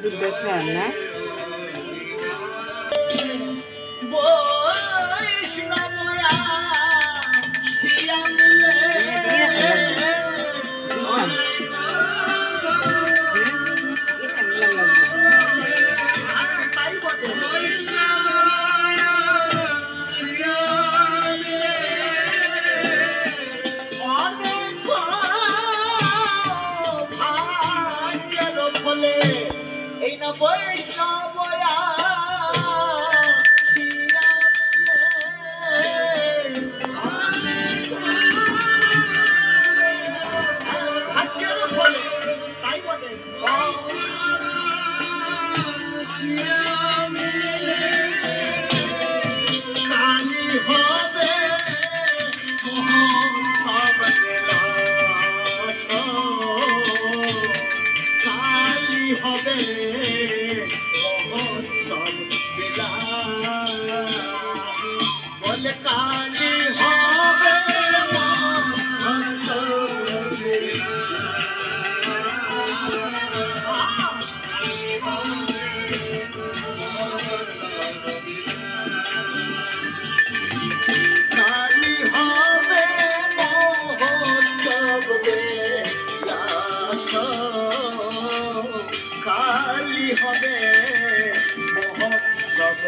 সুন্দর না? এই Sina Vaishnava হবে মহোৎসব বিলাস। বলে কালি হবে কালি হবে কালি হবে। মহোৎসব।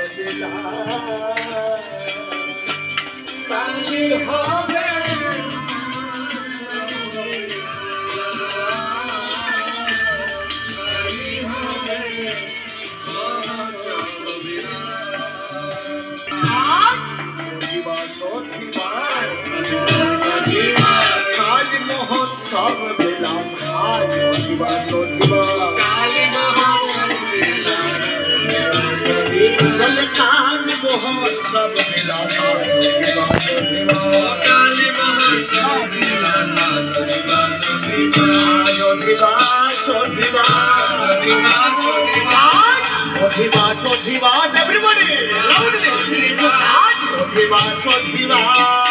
কালি হবে। হবে মহোৎসব বিলাস। আজ দিবস দিবস কাল মহোৎসব বিলাস আজ দিবস দিবস আজ দিবস দিবস অধিবাস